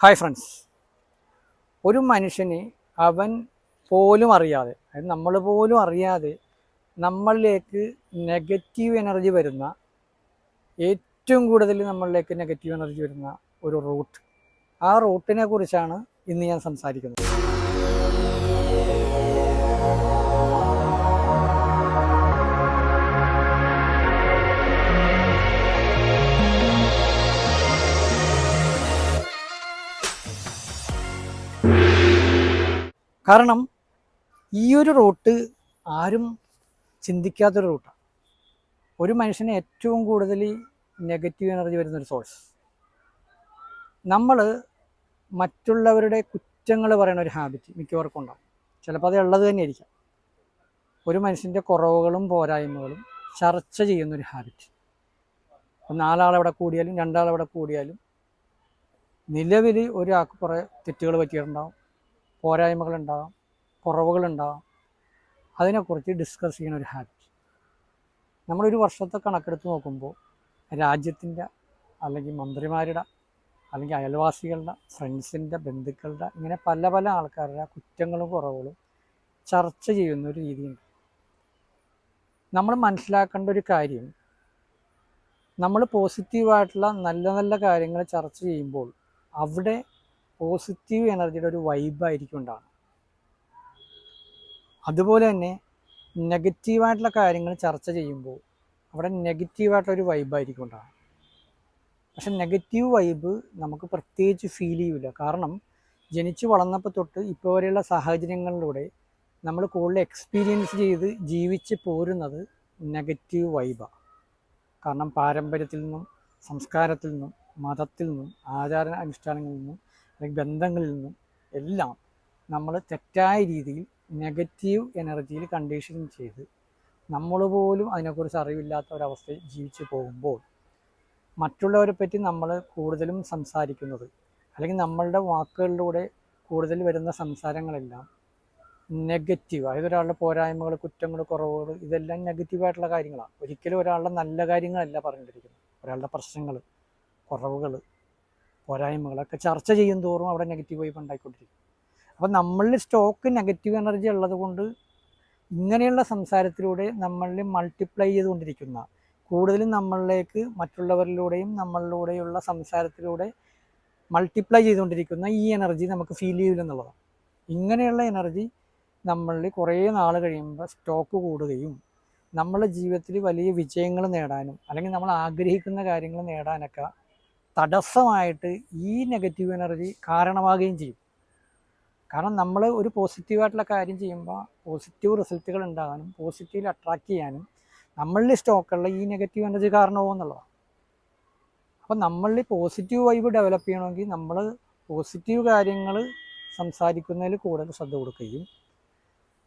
Hi friends ഒരു മനുഷ്യന് അവൻ പോലും അറിയാതെ അതായത് നമ്മൾ പോലും അറിയാതെ നമ്മളിലേക്ക് നെഗറ്റീവ് എനർജി വരുന്ന ഏറ്റവും കൂടുതൽ നമ്മളിലേക്ക് നെഗറ്റീവ് എനർജി വരുന്ന ഒരു റൂട്ട് ആ റൂട്ടിനെ കുറിച്ചാണ് ഇന്ന് ഞാൻ സംസാരിക്കുന്നത്. കാരണം ഈ ഒരു റൂട്ട് ആരും ചിന്തിക്കാത്തൊരു റൂട്ടാണ് ഒരു മനുഷ്യന് ഏറ്റവും കൂടുതൽ നെഗറ്റീവ് എനർജി വരുന്നൊരു സോഴ്സ് നമ്മൾ മറ്റുള്ളവരുടെ കുറ്റങ്ങൾ പറയുന്ന ഒരു ഹാബിറ്റ് മിക്കവർക്കും ഉണ്ടാവും. ചിലപ്പോൾ അത് ഉള്ളത് തന്നെ ആയിരിക്കാം ഒരു മനുഷ്യന്റെ കുറവുകളും പോരായ്മകളും ചർച്ച ചെയ്യുന്നൊരു ഹാബിറ്റ് നാലാളവിടെ കൂടിയാലും രണ്ടാളവിടെ കൂടിയാലും നിലവിൽ ഒരാൾക്ക് കുറേ തെറ്റുകൾ പറ്റിയിട്ടുണ്ടാവും. പോരായ്മകളുണ്ടാകാം കുറവുകളുണ്ടാകാം അതിനെക്കുറിച്ച് ഡിസ്കസ് ചെയ്യുന്ന ഒരു ഹാബിറ്റ് നമ്മളൊരു വർഷത്തെ കണക്കെടുത്ത് നോക്കുമ്പോൾ രാജ്യത്തിന്റെ അല്ലെങ്കിൽ മന്ത്രിമാരുടെ അല്ലെങ്കിൽ അയൽവാസികളുടെ ഫ്രണ്ട്സിന്റെ ബന്ധുക്കളുടെ ഇങ്ങനെ പല പല ആൾക്കാരുടെ കുറ്റങ്ങളും കുറവുകളും ചർച്ച ചെയ്യുന്ന ഒരു രീതിയുണ്ട്. നമ്മൾ മനസ്സിലാക്കേണ്ട ഒരു കാര്യം നമ്മൾ പോസിറ്റീവായിട്ടുള്ള നല്ല നല്ല കാര്യങ്ങൾ ചർച്ച ചെയ്യുമ്പോൾ അവിടെ പോസിറ്റീവ് എനർജിയുടെ ഒരു വൈബായിരിക്കും ഉണ്ടാവുന്നത്. അതുപോലെ തന്നെ നെഗറ്റീവായിട്ടുള്ള കാര്യങ്ങൾ ചർച്ച ചെയ്യുമ്പോൾ അവിടെ നെഗറ്റീവായിട്ടുള്ള ഒരു വൈബായിരിക്കും ഉണ്ടാവുന്നത്. പക്ഷെ നെഗറ്റീവ് വൈബ് നമുക്ക് പ്രത്യേകിച്ച് ഫീൽ ചെയ്യില്ല കാരണം ജനിച്ചു വളർന്നപ്പോൾ തൊട്ട് ഇപ്പോൾ വരെയുള്ള സാഹചര്യങ്ങളിലൂടെ നമ്മൾ കൂടുതൽ എക്സ്പീരിയൻസ് ചെയ്ത് ജീവിച്ച് പോരുന്നത് നെഗറ്റീവ് വൈബാണ് കാരണം പാരമ്പര്യത്തിൽ നിന്നും സംസ്കാരത്തിൽ നിന്നും മതത്തിൽ നിന്നും ആചാര അനുഷ്ഠാനങ്ങളിൽ നിന്നും അല്ലെങ്കിൽ ബന്ധങ്ങളിൽ നിന്നും എല്ലാം നമ്മൾ തെറ്റായ രീതിയിൽ നെഗറ്റീവ് എനർജിയിൽ കണ്ടീഷൻ ചെയ്ത് നമ്മൾ പോലും അതിനെക്കുറിച്ച് അറിവില്ലാത്ത ഒരവസ്ഥയിൽ ജീവിച്ചു പോകുമ്പോൾ മറ്റുള്ളവരെ പറ്റി നമ്മൾ കൂടുതലും സംസാരിക്കുന്നത് അല്ലെങ്കിൽ നമ്മളുടെ വാക്കുകളിലൂടെ കൂടുതൽ വരുന്ന സംസാരങ്ങളെല്ലാം നെഗറ്റീവ് അതായത് ഒരാളുടെ പോരായ്മകൾ കുറ്റങ്ങൾ കുറവുകൾ ഇതെല്ലാം നെഗറ്റീവായിട്ടുള്ള കാര്യങ്ങളാണ്. ഒരിക്കലും ഒരാളുടെ നല്ല കാര്യങ്ങളല്ല പറഞ്ഞിട്ടിരിക്കുന്നത് ഒരാളുടെ പ്രശ്നങ്ങൾ കുറവുകൾ പോരായ്മകളൊക്കെ ചർച്ച ചെയ്യും തോറും അവിടെ നെഗറ്റീവ് വൈബ് ഉണ്ടായിക്കൊണ്ടിരിക്കും. അപ്പം നമ്മളിൽ സ്റ്റോക്ക് നെഗറ്റീവ് എനർജി ഉള്ളത് കൊണ്ട് ഇങ്ങനെയുള്ള സംസാരത്തിലൂടെ നമ്മളിൽ മൾട്ടിപ്ലൈ ചെയ്തുകൊണ്ടിരിക്കുന്ന കൂടുതലും നമ്മളിലേക്ക് മറ്റുള്ളവരിലൂടെയും നമ്മളിലൂടെയുള്ള സംസാരത്തിലൂടെ മൾട്ടിപ്ലൈ ചെയ്തുകൊണ്ടിരിക്കുന്ന ഈ എനർജി നമുക്ക് ഫീൽ ചെയ്യില്ലെന്നുള്ളതാണ് ഇങ്ങനെയുള്ള എനർജി നമ്മളിൽ കുറേ നാൾ കഴിയുമ്പോൾ സ്റ്റോക്ക് കൂടുകയും നമ്മളെ ജീവിതത്തിൽ വലിയ വിജയങ്ങൾ നേടാനും അല്ലെങ്കിൽ നമ്മൾ ആഗ്രഹിക്കുന്ന കാര്യങ്ങൾ നേടാനൊക്കെ തടസ്സമായിട്ട് ഈ നെഗറ്റീവ് എനർജി കാരണമാകുകയും ചെയ്യും. കാരണം നമ്മൾ ഒരു പോസിറ്റീവായിട്ടുള്ള കാര്യം ചെയ്യുമ്പോൾ പോസിറ്റീവ് റിസൾട്ടുകൾ ഉണ്ടാകാനും പോസിറ്റീവ് അട്രാക്റ്റ് ചെയ്യാനും നമ്മളിൽ സ്റ്റോക്കുള്ള ഈ നെഗറ്റീവ് എനർജി കാരണമാവും എന്നുള്ളതാണ് അപ്പം നമ്മളിൽ പോസിറ്റീവ് വൈബ് ഡെവലപ്പ് ചെയ്യണമെങ്കിൽ നമ്മൾ പോസിറ്റീവ് കാര്യങ്ങൾ സംസാരിക്കുന്നതിൽ കൂടുതൽ ശ്രദ്ധ കൊടുക്കുകയും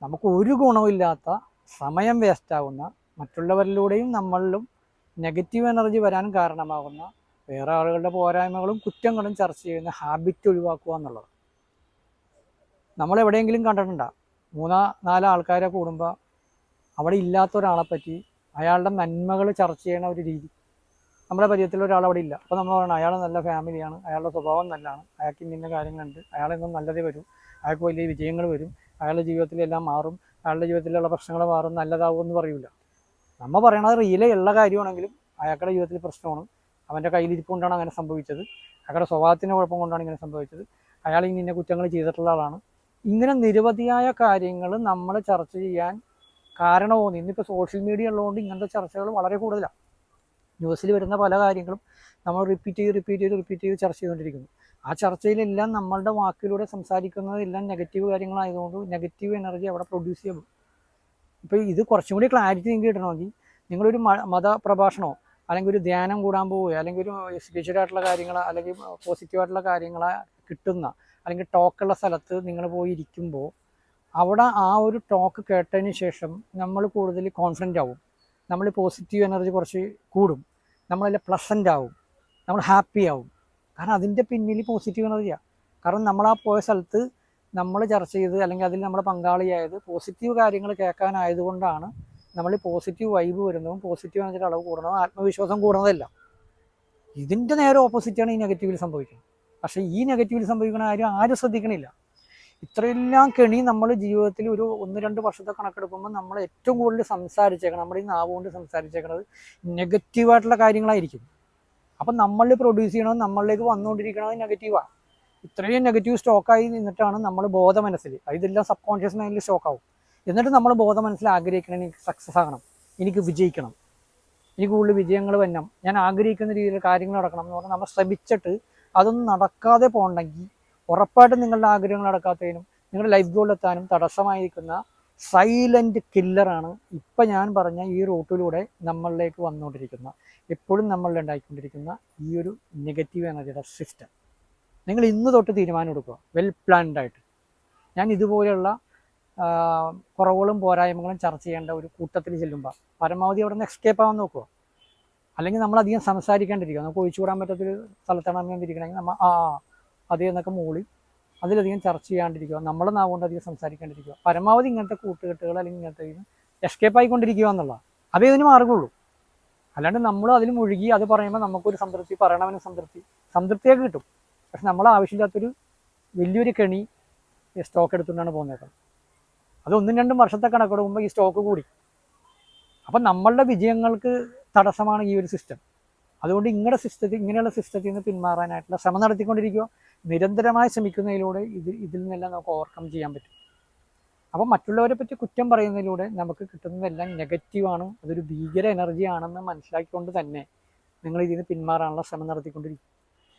നമുക്ക് ഒരു ഗുണമില്ലാത്ത സമയം വേസ്റ്റാവുന്ന മറ്റുള്ളവരിലൂടെയും നമ്മളിലും നെഗറ്റീവ് എനർജി വരാൻ കാരണമാകുന്ന വേറെ ആളുകളുടെ പോരായ്മകളും കുറ്റങ്ങളും ചർച്ച ചെയ്യുന്ന ഹാബിറ്റ് ഒഴിവാക്കുക എന്നുള്ളത്. നമ്മൾ എവിടെയെങ്കിലും കണ്ടിട്ടുണ്ടോ? മൂന്നാ നാല് ആൾക്കാരെ കൂടുമ്പോൾ അവിടെ ഇല്ലാത്ത ഒരാളെ പറ്റി അയാളുടെ നന്മകൾ ചർച്ച ചെയ്യണ ഒരു രീതി. നമ്മുടെ പരിചയത്തിൽ ഒരാൾ അവിടെ ഇല്ല. അപ്പോൾ നമ്മൾ പറയണം അയാൾ നല്ല ഫാമിലിയാണ് അയാളുടെ സ്വഭാവം നല്ലതാണ് അയാൾക്ക് ഇന്ന കാര്യങ്ങളുണ്ട് അയാളെന്നും നല്ലതേ വരും അയാൾക്ക് വലിയ വിജയങ്ങൾ വരും അയാളുടെ ജീവിതത്തിലെല്ലാം മാറും അയാളുടെ ജീവിതത്തിലുള്ള പ്രശ്നങ്ങൾ മാറും നല്ലതാവും എന്ന് പറയൂല. നമ്മൾ പറയണത് റിയലേ ഉള്ള കാര്യമാണെങ്കിലും അയാളുടെ ജീവിതത്തിൽ പ്രശ്നമാണ്. അവന്റെ കയ്യിലിരിപ്പ് കൊണ്ടാണ് അങ്ങനെ സംഭവിച്ചത്. അയാളുടെ സ്വഭാവത്തിന്റെ കുഴപ്പം കൊണ്ടാണ് ഇങ്ങനെ സംഭവിച്ചത്. അയാൾ ഇന്ന കുറ്റങ്ങൾ ചെയ്തിട്ടുള്ള ആളാണ്. ഇങ്ങനെ നിരവധിയായ കാര്യങ്ങൾ നമ്മൾ ചർച്ച ചെയ്യാൻ കാരണവും ഇന്നിപ്പോൾ സോഷ്യൽ മീഡിയ ഉള്ളതുകൊണ്ട് ഇങ്ങനത്തെ ചർച്ചകൾ വളരെ കൂടുതലാണ്. ന്യൂസിൽ വരുന്ന പല കാര്യങ്ങളും നമ്മൾ റിപ്പീറ്റ് ചെയ്ത് റിപ്പീറ്റ് ചെയ്ത് റിപ്പീറ്റ് ചെയ്ത് ചർച്ച ചെയ്തുകൊണ്ടിരിക്കുന്നു. ആ ചർച്ചയിലെല്ലാം നമ്മളുടെ വാക്കിലൂടെ സംസാരിക്കുന്നതെല്ലാം നെഗറ്റീവ് കാര്യങ്ങളായതുകൊണ്ട് നെഗറ്റീവ് എനർജി അവിടെ പ്രൊഡ്യൂസ് ചെയ്യും ഇപ്പോൾ ഇത് കുറച്ചും കൂടി ക്ലാരിറ്റി നിങ്ങൾക്ക് കിട്ടണമെങ്കിൽ നിങ്ങളൊരു മ മതപ്രഭാഷണമോ അല്ലെങ്കിൽ ഒരു ധ്യാനം കൂടാൻ പോവുകയോ അല്ലെങ്കിൽ ഒരു സ്പിരിച്വലായിട്ടുള്ള കാര്യങ്ങൾ അല്ലെങ്കിൽ പോസിറ്റീവായിട്ടുള്ള കാര്യങ്ങൾ കിട്ടുന്ന അല്ലെങ്കിൽ ടോക്കുള്ള സ്ഥലത്ത് നിങ്ങൾ പോയി ഇരിക്കുമ്പോൾ അവിടെ ആ ഒരു ടോക്ക് കേട്ടതിന് ശേഷം നമ്മൾ കൂടുതൽ കോൺഫിഡന്റ് ആവും. നമ്മൾ പോസിറ്റീവ് എനർജി കുറച്ച് കൂടും. നമ്മളതിൽ പ്ലസന്റ് ആവും. നമ്മൾ ഹാപ്പി ആവും. കാരണം അതിന്റെ പിന്നിൽ പോസിറ്റീവ് എനർജിയാണ് കാരണം നമ്മൾ ആ പോയ സ്ഥലത്ത് നമ്മൾ ചർച്ച ചെയ്ത് അല്ലെങ്കിൽ അതിൽ നമ്മൾ പങ്കാളിയായത് പോസിറ്റീവ് കാര്യങ്ങൾ കേൾക്കാനായതുകൊണ്ടാണ് നമ്മൾ പോസിറ്റീവ് വൈബ് വരുന്നതും പോസിറ്റീവ് എനർജിയുടെ അളവ് കൂടുന്നതും ആത്മവിശ്വാസം കൂടുന്നതല്ല. ഇതിന്റെ നേരെ ഓപ്പോസിറ്റാണ് ഈ നെഗറ്റീവിൽ സംഭവിക്കുന്നത്. പക്ഷേ ഈ നെഗറ്റീവിൽ സംഭവിക്കുന്ന കാര്യം ആരും ശ്രദ്ധിക്കണില്ല. ഇത്രയെല്ലാം കെണി നമ്മൾ ജീവിതത്തിൽ ഒരു ഒന്ന് രണ്ട് വർഷത്തെ കണക്കെടുക്കുമ്പോൾ നമ്മൾ ഏറ്റവും കൂടുതൽ സംസാരിച്ചേക്കണം നമ്മുടെ ഈ നാവ് കൊണ്ട് സംസാരിച്ചേക്കുന്നത് നെഗറ്റീവായിട്ടുള്ള കാര്യങ്ങളായിരിക്കും. അപ്പം നമ്മൾ പ്രൊഡ്യൂസ് ചെയ്യണത് നമ്മളിലേക്ക് വന്നുകൊണ്ടിരിക്കണത് നെഗറ്റീവാണ് ഇത്രയും നെഗറ്റീവ് സ്റ്റോക്കായി നിന്നിട്ടാണ് നമ്മൾ ബോധ മനസ്സിൽ ഇതെല്ലാം സബ് കോൺഷ്യസ് മൈൻഡിൽ സ്റ്റോക്കാവും എന്നിട്ട് നമ്മൾ ബോധം മനസ്സിൽ ആഗ്രഹിക്കണം എനിക്ക് സക്സസ് ആകണം. എനിക്ക് വിജയിക്കണം. എനിക്ക് കൂടുതൽ വിജയങ്ങൾ വരണം. ഞാൻ ആഗ്രഹിക്കുന്ന രീതിയിൽ കാര്യങ്ങൾ നടക്കണം എന്ന് പറഞ്ഞാൽ നമ്മൾ ശ്രമിച്ചിട്ട് അതൊന്നും നടക്കാതെ പോകണമെങ്കിൽ ഉറപ്പായിട്ടും നിങ്ങളുടെ ആഗ്രഹങ്ങൾ നടക്കാത്തതിനും നിങ്ങളുടെ ലൈഫ് ഗോളിലെത്താനും തടസ്സമായിരിക്കുന്ന സൈലന്റ് കില്ലറാണ് ഇപ്പം ഞാൻ പറഞ്ഞ ഈ റൂട്ടിലൂടെ നമ്മളിലേക്ക് വന്നുകൊണ്ടിരിക്കുന്ന എപ്പോഴും നമ്മളിൽ ഉണ്ടായിക്കൊണ്ടിരിക്കുന്ന ഈ ഒരു നെഗറ്റീവ് എനർജിയുടെ സിസ്റ്റം നിങ്ങൾ ഇന്ന് തൊട്ട് തീരുമാനം എടുക്കുക. വെൽ പ്ലാൻഡ് ആയിട്ട്. ഞാൻ ഇതുപോലെയുള്ള കുറവുകളും പോരായ്മകളും ചർച്ച ചെയ്യേണ്ട ഒരു കൂട്ടത്തിൽ ചെല്ലുമ്പോൾ പരമാവധി അവിടെ നിന്ന് എക്സ്കേപ്പ് ആവാൻ നോക്കുക അല്ലെങ്കിൽ നമ്മൾ അധികം സംസാരിക്കാണ്ടിരിക്കുക നമുക്ക് ഒഴിച്ചുകൂടാൻ പറ്റാത്തൊരു സ്ഥലത്താണ് നമ്മൾ ഇരിക്കണമെങ്കിൽ നമ്മൾ ആ അതേ എന്നൊക്കെ മൂളി അതിലധികം ചർച്ച ചെയ്യാണ്ടിരിക്കുക നമ്മളെ നാവുകൊണ്ട് അധികം സംസാരിക്കാണ്ടിരിക്കുക പരമാവധി ഇങ്ങനത്തെ കൂട്ടുകെട്ടുകൾ അല്ലെങ്കിൽ ഇങ്ങനത്തെ എസ്കേപ്പ് ആയിക്കൊണ്ടിരിക്കുക എന്നുള്ള അതേ ഇതിന് മാർഗമുള്ളൂ അല്ലാണ്ട് നമ്മൾ അതിൽ മുഴുകി അത് പറയുമ്പോൾ നമുക്കൊരു സംതൃപ്തി പറയണവന് സംതൃപ്തി സംതൃപ്തിയൊക്കെ കിട്ടും. പക്ഷെ നമ്മൾ ആവശ്യമില്ലാത്തൊരു വലിയൊരു കെണി സ്റ്റോക്ക് എടുത്തുകൊണ്ടാണ് പോകുന്നത് അത് ഒന്നും രണ്ടും വർഷത്തെ കണക്കെടുക്കുമ്പോൾ ഈ സ്റ്റോക്ക് കൂടി. അപ്പം നമ്മളുടെ വിജയങ്ങൾക്ക് തടസ്സമാണ് ഈ ഒരു സിസ്റ്റം അതുകൊണ്ട് ഇങ്ങടെ സിസ്റ്റത്തിൽ ഇങ്ങനെയുള്ള സിസ്റ്റത്തിൽ നിന്ന് പിന്മാറാനായിട്ടുള്ള ശ്രമം നടത്തിക്കൊണ്ടിരിക്കുക നിരന്തരമായി ശ്രമിക്കുന്നതിലൂടെ ഇത് ഇതിൽ നിന്നെല്ലാം നമുക്ക് ഓവർകം ചെയ്യാൻ പറ്റും. അപ്പം മറ്റുള്ളവരെ പറ്റി കുറ്റം പറയുന്നതിലൂടെ നമുക്ക് കിട്ടുന്നതെല്ലാം നെഗറ്റീവാണ് അതൊരു ഭീകര എനർജി ആണെന്ന് മനസ്സിലാക്കിക്കൊണ്ട് തന്നെ നിങ്ങൾ ഇതിൽ നിന്ന് പിന്മാറാനുള്ള ശ്രമം നടത്തിക്കൊണ്ടിരിക്കും.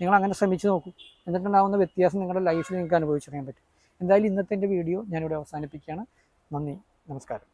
നിങ്ങൾ അങ്ങനെ ശ്രമിച്ചു നോക്കൂ. എന്നിട്ടുണ്ടാകുന്ന വ്യത്യാസം നിങ്ങളുടെ ലൈഫിൽ നിങ്ങൾക്ക് അനുഭവിച്ചറിയാൻ പറ്റും. എന്തായാലും ഇന്നത്തെ എന്റെ വീഡിയോ ഞാനിവിടെ അവസാനിപ്പിക്കുകയാണ്. നന്ദി നമസ്കാരം